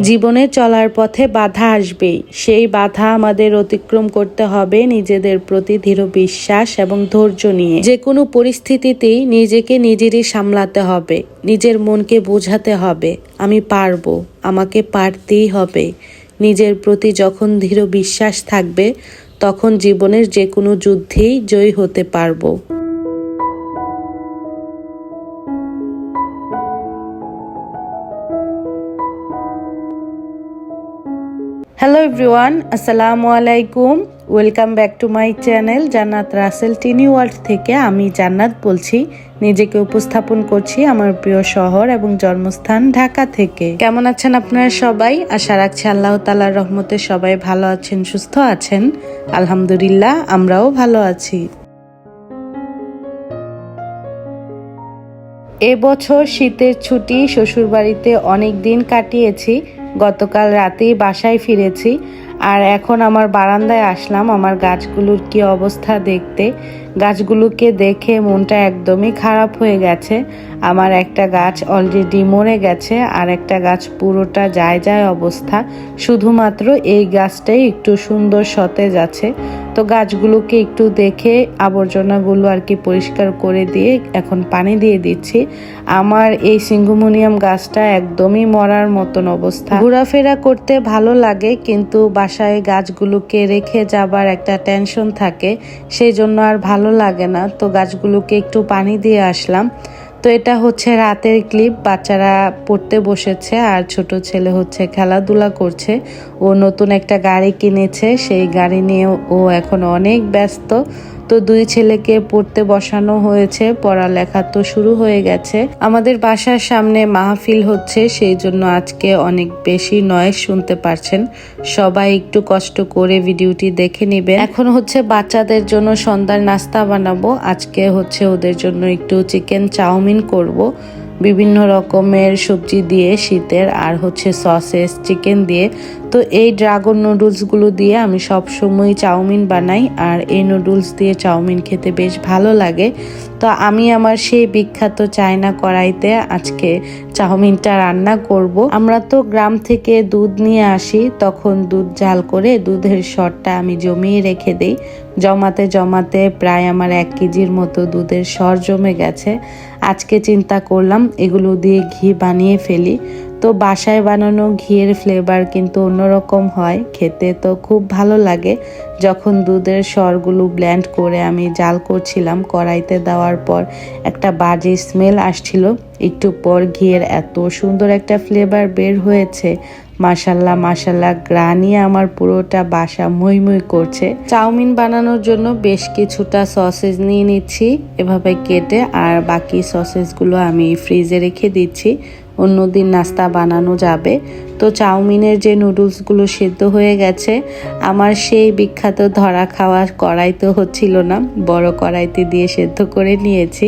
জীবনে চলার পথে বাধা আসবেই। সেই বাধা আমাদের অতিক্রম করতে হবে নিজেদের প্রতি দৃঢ় বিশ্বাস এবং ধৈর্য নিয়ে। যে কোনো পরিস্থিতিতেই নিজেকে নিজেরই সামলাতে হবে, নিজের মনকে বোঝাতে হবে, আমি পারব, আমাকে পারতেই হবে। নিজের প্রতি যখন দৃঢ় বিশ্বাস থাকবে, তখন জীবনের যে কোনো যুদ্ধেই জয়ী হতে পারব। হ্যালো এভরিওয়ান আসসালামু আলাইকুম welcome back to my channel Jannat Rasel Tini world থেকে আমি জান্নাত বলছি, নিজেকে উপস্থাপন করছি আমার প্রিয় শহর এবং জন্মস্থান ঢাকা থেকে। কেমন আছেন আপনারা সবাই? আশা রাখছি আল্লাহ তালার রহমতে সবাই ভালো আছেন, সুস্থ আছেন। আলহামদুলিল্লাহ, আমরাও ভালো আছি। এবছর শীতের ছুটি, শ্বশুরবাড়িতে অনেক দিন কাটিয়েছি। গতকাল রাতেই বাসায় ফিরেছি আর এখন আমার বারান্দায় আসলাম। আমার গাছগুলোর কি অবস্থা দেখতে গাছগুলোকে দেখে মনটা একদমই খারাপ হয়ে গেছে। আমার একটা গাছ অলরেডি মরে গেছে, আর একটা গাছ পুরোটা যায় যায় অবস্থা। শুধুমাত্র এই গাছটাই একটু সুন্দর সতেজ আছে। তো গাছগুলোকে একটু দেখে আবর্জনাগুলো আর কি পরিষ্কার করে দিয়ে এখন পানি দিয়ে দিচ্ছি। আমার এই সিঙ্গুমোনিয়াম গাছটা একদমই মরার মতন অবস্থা। ঘোরাফেরা করতে ভালো লাগে, কিন্তু বাসায় গাছগুলোকে রেখে যাবার একটা টেনশন থাকে সেই জন্য আর ভালো লাগে না, তো গাছগুলোকে একটু পানি দিয়ে আসলাম। তো এটা হচ্ছে রাতের ক্লিপ, বাচ্চারা পড়তে বসেছে আর ছোট ছেলে হচ্ছে খেলাধুলা করছে। ও নতুন একটা গাড়ি কিনেছে, সেই গাড়ি নিয়ে ও এখন অনেক ব্যস্ত। তো দুই ছেলেকে পড়তে বসানো হয়েছে, পড়ালেখা তো শুরু হয়ে গেছে। আমাদের বাসার সামনে মাহফিল হচ্ছে, সেই জন্য আজকে অনেক বেশি নয়েজ শুনতে পারছেন। সবাই একটু কষ্ট করে ভিডিওটি দেখে নিবে এখন হচ্ছে বাচ্চাদের জন্য সন্ধ্যার নাস্তা বানাবো। আজকে হচ্ছে ওদের জন্য একটু চিকেন চাউমিন করব। বিভিন্ন রকমের সবজি দিয়ে শীতের, আর হচ্ছে সসেস, চিকেন দিয়ে। তো এই ড্রাগন নুডলসগুলো দিয়ে আমি সব সময় চাউমিন বানাই, আর এই নুডলস দিয়ে চাউমিন খেতে বেশ ভালো লাগে। তো আমি আমার সেই বিখ্যাত চায়না কড়াইতে আজকে চাউমিনটা রান্না করব। আমরা তো গ্রাম থেকে দুধ নিয়ে আসি, তখন দুধ জাল করে দুধের সরটা আমি জমিয়ে রেখে দিই। জমাতে জমাতে প্রায় আমার এক কেজির মতো দুধের সর জমে গেছে। আজকে চিন্তা করলাম এগুলো দিয়ে ঘি বানিয়ে ফেলি। তো বাসায় বানানো ঘিয়ের ফ্লেভার কিন্তু অন্যরকম হয়, খেতে তো খুব ভালো লাগে। যখন দুধের স্বরগুলো ব্ল্যান্ড করে আমি জাল করছিলাম কড়াইতে দেওয়ার পর একটা বাজে স্মেল আসছিল। একটু পর ঘিয়ের এত সুন্দর একটা ফ্লেভার বের হয়েছে। মাসাল্লাহ মাসাল্লাহ গ্রানি আমার পুরোটা বাসা মই মই করছে। চাউমিন বানানোর জন্য বেশ কিছুটা সসেজ নিয়ে নিচ্ছি এভাবে কেটে, আর বাকি সসেজগুলো আমি ফ্রিজে রেখে দিচ্ছি। অন্যদিন নাস্তা বানানো যাবে। তো চাউমিনের যে নুডলসগুলো সেদ্ধ হয়ে গেছে, আমার সেই বিখ্যাত ধরা খাওয়া কড়াই তো হচ্ছিল না, বড় কড়াইতে দিয়ে সেদ্ধ করে নিয়েছি।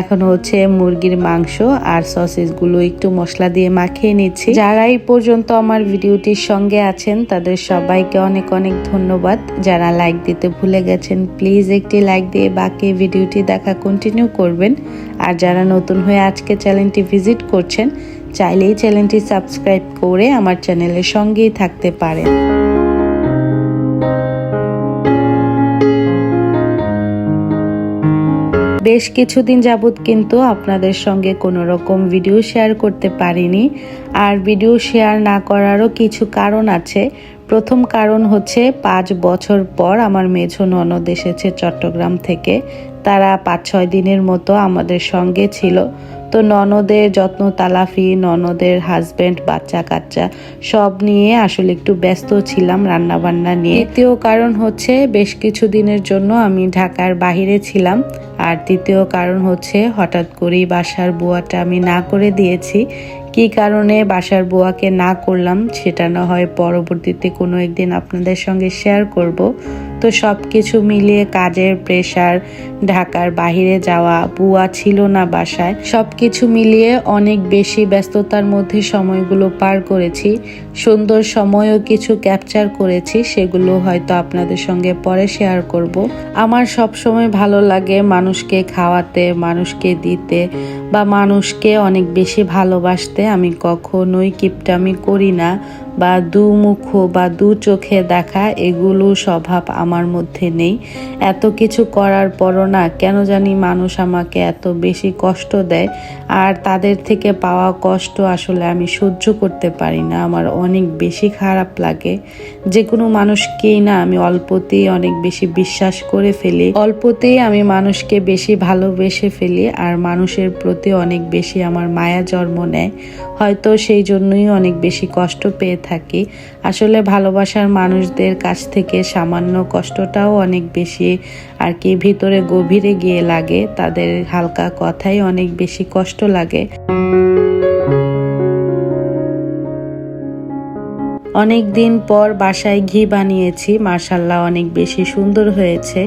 এখন হচ্ছে মুরগির মাংস আর সসেসগুলো একটু মশলা দিয়ে মাখিয়ে নিচ্ছি। যারা এই পর্যন্ত আমার ভিডিওটির সঙ্গে আছেন, তাদের সবাইকে অনেক অনেক ধন্যবাদ। যারা লাইক দিতে ভুলে গেছেন প্লিজ একটি লাইক দিয়ে বাকি ভিডিওটি দেখা কন্টিনিউ করবেন। আর যারা নতুন হয়ে আজকে চ্যানেলটি ভিজিট করছেন চাইলেই চ্যানেলটি সাবস্ক্রাইব করে আমার চ্যানেলের সঙ্গেই থাকতে পারেন। বেশ কিছুদিন যাবৎ কিন্তু আপনাদের সঙ্গে কোনো রকম ভিডিও শেয়ার করতে পারিনি। আর ভিডিও শেয়ার না করারও কিছু কারণ আছে। প্রথম কারণ হচ্ছে, পাঁচ বছর পর আমার মেঝো ননদ এসেছে চট্টগ্রাম থেকে। তারা পাঁচ ছয় দিনের মতো আমাদের সঙ্গে ছিল। তো ননদের যত্ন, তালাফি, ননদের হাজব্যান্ড বাচ্চা কাচ্চা সব নিয়ে আসলে একটু ব্যস্ত ছিলাম রান্নাবান্না নিয়ে। দ্বিতীয় কারণ হচ্ছে বেশ কিছু দিনের জন্য আমি ঢাকার বাহিরে ছিলাম। আর তৃতীয় কারণ হচ্ছে হঠাৎ করেই বাসার বুয়াটা আমি না করে দিয়েছি। কি কারণে বাসার বুয়াকে না করলাম সেটা না হয় পরবর্তীতে কোনো একদিন আপনাদের সঙ্গে শেয়ার করব। তো সব কিছু মিলিয়ে কাজের প্রেশার ঢাকার বাহিরে যাওয়া, বুয়া ছিল না বাসায় সব কিছু মিলিয়ে অনেক বেশি ব্যস্ততার মধ্যে সময়গুলো পার করেছি। সুন্দর সময়ও কিছু ক্যাপচার করেছি, সেগুলো হয়তো আপনাদের সঙ্গে পরে শেয়ার করব। আমার সব সময় ভালো লাগে মানুষকে খাওয়াতে মানুষকে দিতে বা মানুষকে অনেক বেশি ভালোবাসতে আমি কখনোই কিপটামি করি না। বা দু মুখ বা দু চোখে দেখা এগুলো স্বভাব আমার মধ্যে নেই। এত কিছু করার পরও না কেন জানি মানুষ আমাকে এত বেশি কষ্ট দেয়। আর তাদের থেকে পাওয়া কষ্ট আসলে আমি সহ্য করতে পারি না। আমার অনেক বেশি খারাপ লাগে। যে কোনো মানুষকেই না আমি অল্পতেই অনেক বেশি বিশ্বাস করে ফেলি। অল্পতেই আমি মানুষকে বেশি ভালোবেসে ফেলি আর মানুষের প্রতি অনেক বেশি আমার মায়া জন্ম নেয়। হয়তো সেই জন্যই অনেক বেশি কষ্ট পেয়ে থাকি। আসলে ভালোবাসার মানুষদের কাছ থেকে সামান্য কষ্টটাও অনেক বেশি, আর কি ভিতরে গভীরে গিয়ে লাগে, তাদের হালকা কথাই অনেক বেশি কষ্ট লাগে। অনেক দিন পর বাসায় ঘি বানিয়েছি মার্শাল্লাহ অনেক বেশি সুন্দর হয়েছে।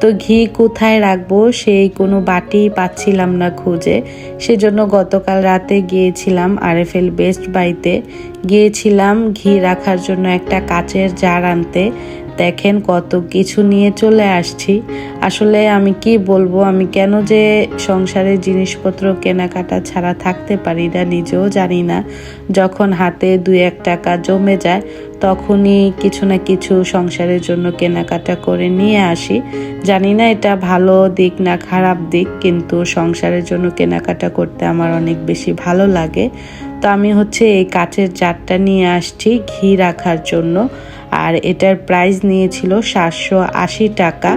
তো ঘি কোথায় রাখব সেই কোনো বাটি পাচ্ছিলাম না খুঁজে। সেজন্য গতকাল রাতে গিয়েছিলাম আর আরএফএল বেস্ট বাইতে গিয়েছিলাম ঘি রাখার জন্য একটা কাচের জার আনতে। দেখেন কত কিছু নিয়ে চলে আসছি। আসলে আমি কি বলব, আমি কেন যে সংসারের জিনিসপত্র কেনাকাটা ছাড়া থাকতে পারি না নিজেও জানি না। যখন হাতে দুই এক টাকা জমে যায়, তখনই কিছু না কিছু সংসারের জন্য কেনাকাটা করে নিয়ে আসি। জানি না এটা ভালো দিক না খারাপ দিক, কিন্তু সংসারের জন্য কেনাকাটা করতে আমার অনেক বেশি ভালো লাগে। তো আমি হচ্ছে এই কাঠের জারটা নিয়ে আসছি ঘি রাখার জন্য। আর এটার প্রাইস নিয়েছিল সাতশো আশি টাকা।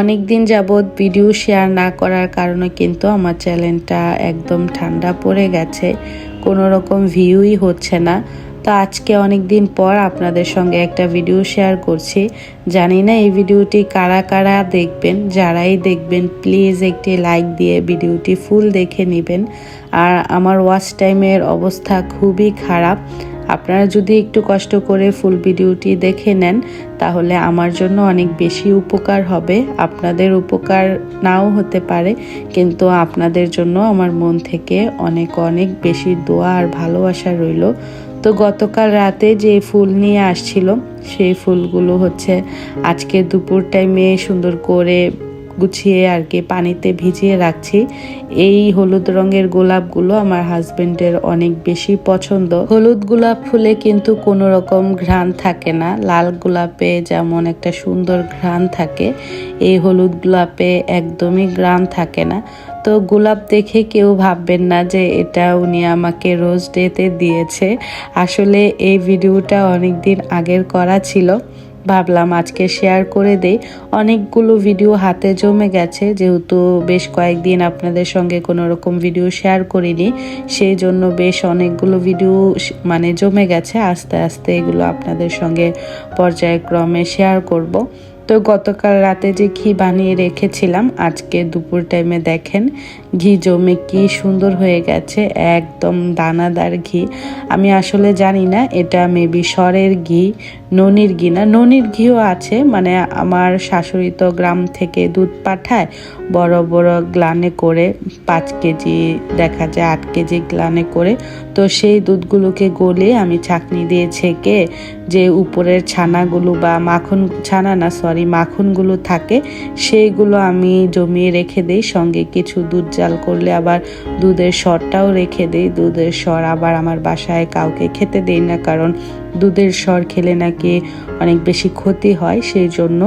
অনেক দিন যাবৎ ভিডিও শেয়ার না করার কারণে কিন্তু আমার চ্যানেলটা একদম ঠান্ডা পড়ে গেছে কোনো রকম ভিউই হচ্ছে না। তো আজকে অনেক দিন পর আপনাদের সঙ্গে একটা ভিডিও শেয়ার করছি। জানি না এই ভিডিওটি কারা কারা দেখবেন, যারাই দেখবেন প্লিজ একটি লাইক দিয়ে ভিডিওটি ফুল দেখে নেবেন। আর আমার ওয়াচ টাইমের অবস্থা খুবই খারাপ। আপনারা যদি একটু কষ্ট করে ফুল ভিডিওটি দেখে নেন, তাহলে আমার জন্য অনেক বেশি উপকার হবে। আপনাদের উপকার নাও হতে পারে, কিন্তু আপনাদের জন্য আমার মন থেকে অনেক অনেক বেশি দোয়া আর ভালোবাসা রইল। তো গতকাল রাতে যে ফুল নিয়ে আসছিল সেই ফুলগুলো হচ্ছে আজকে দুপুর টাইমে সুন্দর করে গুছিয়ে আর কি পানিতে ভিজিয়ে রাখছি। এই হলুদ রঙের গোলাপগুলো আমার হাজবেন্ডের অনেক বেশি পছন্দ। হলুদ গোলাপ ফুলে কিন্তু কোনো রকম ঘ্রাণ থাকে না। লাল গোলাপে যেমন একটা সুন্দর ঘ্রাণ থাকে, এই হলুদ গোলাপে একদমই ঘ্রাণ থাকে না। তো গোলাপ দেখে কেউ ভাববেন না যে এটা উনি আমাকে রোজ ডেতে দিয়েছে। আসলে এই ভিডিওটা অনেক দিন আগের করা ছিল। ভাবলাম আজকে শেয়ার করে দেই। অনেকগুলো ভিডিও হাতে জমে গেছে, যেহেতু বেশ কয়েকদিন আপনাদের সঙ্গে কোনো রকম ভিডিও শেয়ার করিনি, সেই জন্য বেশ অনেকগুলো ভিডিও মানে জমে গেছে। আস্তে আস্তে এগুলো আপনাদের সঙ্গে পর্যায়ক্রমে শেয়ার করব। তো গতকাল রাতে যে ঘি বানিয়ে রেখেছিলাম, আজকে দুপুর টাইমে দেখেন ঘি জমে কি সুন্দর হয়ে গেছে, একদম দানাদার ঘি। আমি আসলে জানি না, এটা মেবি সরের ঘি, ননির ঘি না, ননির ঘিও আছে মানে আমার শাশুড়ি তো গ্রাম থেকে দুধ পাঠায়, বড় বড় গ্লানে করে পাঁচ কেজি, দেখা যায় আট কেজি গ্লানে করে তো সেই দুধগুলোকে গলে আমি ছাকনি দিয়ে ছেঁকে যে উপরের ছানাগুলো বা মাখন, ছানা না সরি মাখনগুলো থাকে সেইগুলো আমি জমিয়ে রেখে দিই। সঙ্গে কিছু দুধ জাল করলে আবার দুধের সরটাও রেখে দিই। দুধের সর আবার আমার বাসায় কাউকে খেতে দেই না, কারণ দুধের সর খেলে নাকি অনেক বেশি ক্ষতি হয় সেই জন্য।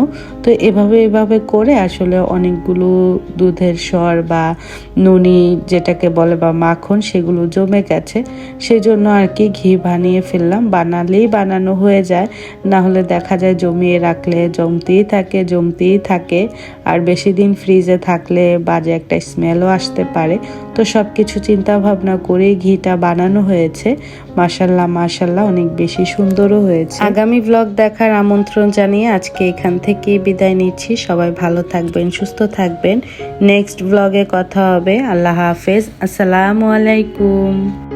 তো এভাবে এভাবে করে আসলে অনেকগুলো দুধের স্বর বা নুনি যেটাকে বলে বা মাখন সেগুলো জমে গেছে। সেই জন্য আর কি ঘি বানিয়ে ফেললাম। বানালেই বানানো হয়ে যায়। না হলে দেখা যায় জমিয়ে রাখলে জমতেই থাকে জমতেই থাকে। আর বেশি দিন ফ্রিজে থাকলে বাজে একটা স্মেলও আসতে পারে। তো সব কিছু চিন্তা ভাবনা করেই ঘিটা বানানো হয়েছে। মাসাল্লাহ মাসাল্লাহ অনেক বেশি সুন্দরও হয়েছে। আগামী ব্লগ দেখার আমন্ত্রণ জানিয়ে আজকে এখান থেকে বিদায় নিচ্ছি। সবাই ভালো থাকবেন, সুস্থ থাকবেন। নেক্সট ব্লগে কথা হবে। আল্লাহ হাফেজ। আসসালামু আলাইকুম।